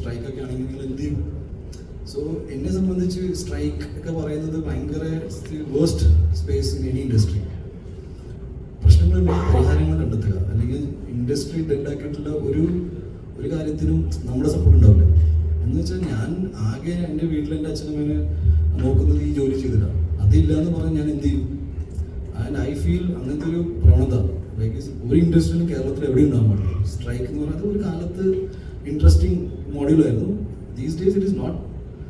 Strike ഒക്കെ ആണെങ്കിൽ നിങ്ങൾ എന്ത് ചെയ്യും? സോ എന്നെ സംബന്ധിച്ച് സ്ട്രൈക്ക് ഒക്കെ പറയുന്നത് ഭയങ്കര waste space in any industry പ്രശ്നങ്ങൾ പരിഹാരങ്ങൾ കണ്ടെത്തുക. അല്ലെങ്കിൽ ഇൻഡസ്ട്രി ഡെഡാക്കിയിട്ടുള്ള ഒരു ഒരു കാര്യത്തിനും നമ്മുടെ സപ്പോർട്ട് ഉണ്ടാവില്ല. എന്ന് വെച്ചാൽ ഞാൻ ആകെ എന്റെ വീട്ടിൽ എന്റെ അച്ഛനമ്മേനെ നോക്കുന്നത് ഈ ജോലി ചെയ്തിട്ടാണ് അതില്ല എന്ന് പറഞ്ഞാൽ ഞാൻ എന്ത് ചെയ്യും? ആൻഡ് ഐ ഫീൽ അങ്ങനത്തെ ഒരു പ്രവണത. ലൈക്ക് ഒരു ഇൻഡസ്ട്രിയിലും കേരളത്തിൽ എവിടെ ഉണ്ടാകാൻ പാടില്ല. സ്ട്രൈക്ക് എന്ന് പറയുന്നത് ഒരു കാലത്ത് interesting മോഡ്യൂളായിരുന്നു these days it is not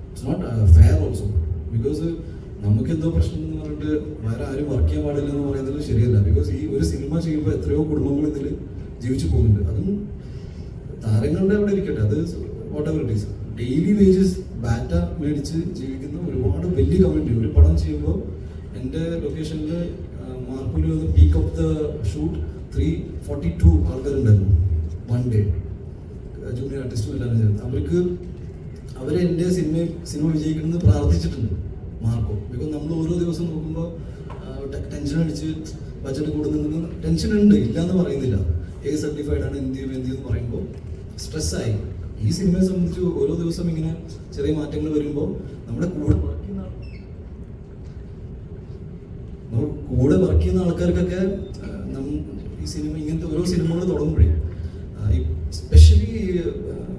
it's not fair also because നമുക്ക് എന്തോ പ്രശ്നം എന്ന് പറഞ്ഞിട്ട് വേറെ ആരും വർക്ക് ചെയ്യാൻ പാടില്ല എന്ന് പറയുന്നത് ശരിയല്ല. ബിക്കോസ് ഈ ഒരു സിനിമ ചെയ്യുമ്പോൾ എത്രയോ കുടുംബങ്ങൾ ഇതിൽ ജീവിച്ചു പോകുന്നുണ്ട്. അതും താരങ്ങളുടെ അവിടെ ഇരിക്കട്ടെ. അത് whatever it is daily wages batta മേടിച്ച് ജീവിക്കുന്ന ഒരുപാട് വലിയ കമ്മ്യൂണിറ്റി ഒരു പടം ചെയ്യുമ്പോൾ എന്റെ ലൊക്കേഷനിൽ മാർക്കൂലി വന്ന് peak of the shoot three forty two ആൾക്കാരുണ്ടായിരുന്നു. വൺ ഡേ ജൂനിയർ ആർട്ടിസ്റ്റും എല്ലാവരും ചേർത്ത്. അവർക്ക് അവർ എന്റെ സിനിമ സിനിമ വിജയിക്കണമെന്ന് പ്രാർത്ഥിച്ചിട്ടുണ്ട് മാർക്കോ. ബിക്കോസ് നമ്മൾ ഓരോ ദിവസം നോക്കുമ്പോൾ ടെൻഷൻ അടിച്ച് ബജറ്റ് കൂടുന്നുണ്ടെന്ന് ടെൻഷൻ ഉണ്ട് ഇല്ല എന്ന് പറയുന്നില്ല. ഏത് സർട്ടിഫൈഡ് ആണ് എന്ത് ചെയ്യും എന്ത് ചെയ്യുമെന്ന് പറയുമ്പോൾ സ്ട്രെസ്സായി ഈ സിനിമയെ സംബന്ധിച്ച് ഓരോ ദിവസം ഇങ്ങനെ ചെറിയ മാറ്റങ്ങൾ വരുമ്പോൾ നമ്മുടെ കൂടെ കൂടെ വർക്ക് ചെയ്യുന്ന ആൾക്കാർക്കൊക്കെ ഈ സിനിമ ഇങ്ങനത്തെ ഓരോ സിനിമകൾ തുടങ്ങുമ്പോഴേ സ്പെഷ്യലി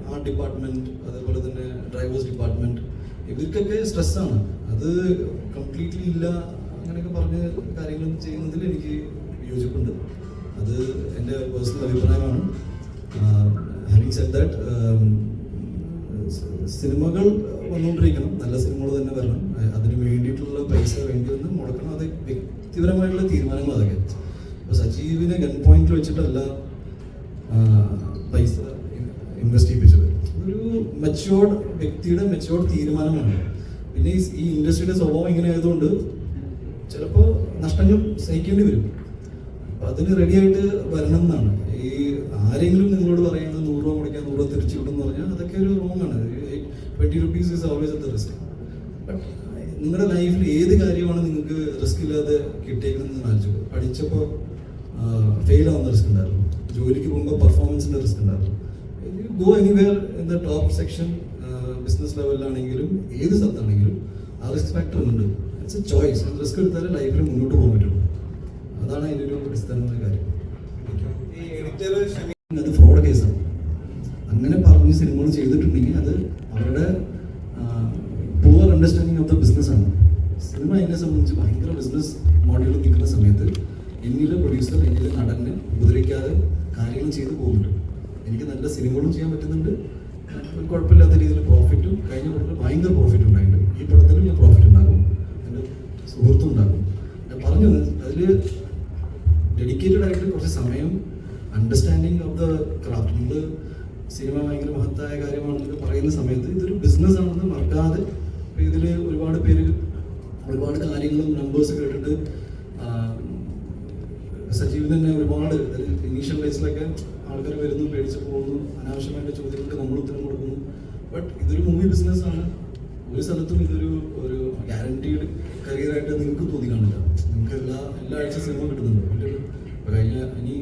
ആർട്ട് ഡിപ്പാർട്ട്മെന്റ് അതേപോലെ തന്നെ ഡ്രൈവേഴ്സ് ഡിപ്പാർട്ട്മെന്റ് ഇവർക്കൊക്കെ സ്ട്രെസ്സാണ് അത് കംപ്ലീറ്റ്ലി ഇല്ല അങ്ങനെയൊക്കെ പറഞ്ഞ് കാര്യങ്ങൾ ചെയ്യുന്നതിൽ എനിക്ക് യോജിപ്പുണ്ട് അത് എന്റെ പേഴ്സണൽ അഭിപ്രായമാണ്. ഹാവിങ് സെഡ് ദാറ്റ് സിനിമകൾ വന്നുകൊണ്ടിരിക്കണം നല്ല സിനിമകൾ തന്നെ വരണം. അതിന് വേണ്ടിയിട്ടുള്ള പൈസ വേണ്ടി വന്ന് മുടക്കണം. അത് വ്യക്തിപരമായിട്ടുള്ള തീരുമാനങ്ങൾ അതൊക്കെ. ഇപ്പോൾ സജീവിനെ ഗൺ പോയിന്റിൽ വെച്ചിട്ടല്ല മെച്ചുവേർഡ് വ്യക്തിയുടെ മെച്ചുവേർഡ് തീരുമാനമാണ്. പിന്നെ ഈ- ഇൻഡസ്ട്രിയുടെ സ്വഭാവം ഇങ്ങനെ ആയതുകൊണ്ട് ചിലപ്പോൾ നഷ്ടങ്ങൾ സഹിക്കേണ്ടി വരും. അപ്പൊ അതിന് റെഡിയായിട്ട് വരണം എന്നാണ്. ഈ ആരെങ്കിലും നിങ്ങളോട് പറയുന്നത് നൂറ് രൂപ മുടക്കാൻ നൂറ് രൂപ തിരിച്ചു വിടും എന്ന് പറഞ്ഞാൽ അതൊക്കെ ഒരു റോങ് ആണ്. Twenty rupees is always at risk നിങ്ങളുടെ ലൈഫിൽ ഏത് കാര്യമാണ് നിങ്ങൾക്ക് റിസ്ക് ഇല്ലാതെ കിട്ടിയേക്കുന്നത് ആലോചിച്ചു. പഠിച്ചപ്പോൾ ഫെയിൽ ആവുന്ന റിസ്ക് ഉണ്ടായിരുന്നു. ജോലിക്ക് പോകുമ്പോൾ പെർഫോമൻസിന്റെ റിസ്ക് ഉണ്ടായിരുന്നു. Go anywhere in the top section business ലെവലിലാണെങ്കിലും ഏത് സ്ഥലത്താണെങ്കിലും ആ റിസ്ക് ഫാക്ടർ ഉണ്ട്. ഇറ്റ്സ് എ ചോയ്സ് റിസ്ക് എടുത്താലേ ലൈഫിൽ മുന്നോട്ട് പോകാൻ പറ്റുള്ളൂ അതാണ് അതിന്റെ ഒരു അടിസ്ഥാനമായ കാര്യം. അത് ഫ്രോഡ് കേസാണ് അങ്ങനെ പറഞ്ഞ് സിനിമകൾ ചെയ്തിട്ടുണ്ടെങ്കിൽ അത് അവരുടെ poor understanding of the business ആണ്. സിനിമ എന്നെ സംബന്ധിച്ച് ഭയങ്കര ബിസിനസ് മോഡലിൽ നിൽക്കുന്ന സമയത്ത് എന്നിലെ പ്രൊഡ്യൂസർ എന്നിലെ നടനെ ഉപദ്രവിക്കാതെ കാര്യങ്ങൾ ചെയ്തു പോകുന്നുണ്ട്. എനിക്ക് നല്ല സിനിമകളും ചെയ്യാൻ പറ്റുന്നുണ്ട്. കുഴപ്പമില്ലാത്ത രീതിയിൽ പ്രോഫിറ്റും കഴിഞ്ഞ പടത്തിൽ ഭയങ്കര പ്രോഫിറ്റ് ഉണ്ടായിട്ടുണ്ട്. ഈ പടത്തിലും ഞാൻ പ്രോഫിറ്റ് ഉണ്ടാകും എന്റെ സുഹൃത്തും ഉണ്ടാകും ഞാൻ പറഞ്ഞത് അതിൽ ഡെഡിക്കേറ്റഡ് ആയിട്ട് കുറച്ച് സമയം അണ്ടർസ്റ്റാൻഡിങ് ഓഫ് ദ ക്രാഫ്റ്റ് നമ്മൾ സിനിമ ഭയങ്കര മഹത്തായ കാര്യമാണെന്നൊക്കെ പറയുന്ന സമയത്ത് ഇതൊരു ബിസിനസ് ആണെന്ന് മറക്കാതെ ഇതിൽ ഒരുപാട് പേര് ഒരുപാട് കാര്യങ്ങളും നമ്പേഴ്സ് കേട്ടിട്ട് സജീവ് തന്നെ ഒരുപാട് ഇനീഷ്യൽ ഡേയ്സിലൊക്കെ ആൾക്കാർ വരുന്നു പേടിച്ച് പോകുന്നു അനാവശ്യമായിട്ട് ചോദ്യങ്ങൾക്ക് നമ്മൾ ഉത്തരം കൊടുക്കുന്നു. ബട്ട് ഇതൊരു മൂവി ബിസിനസ് ആണ്. ഒരു സ്ഥലത്തും ഇതൊരു ഒരു ഗ്യാരണ്ടീഡ് കരിയറായിട്ട് നിങ്ങൾക്ക് തോന്നി കാണില്ല നിങ്ങൾക്ക് എല്ലാ എല്ലാ ആഴ്ച സിനിമ കിട്ടുന്നുണ്ട്. ഒരു കഴിഞ്ഞ ഇനി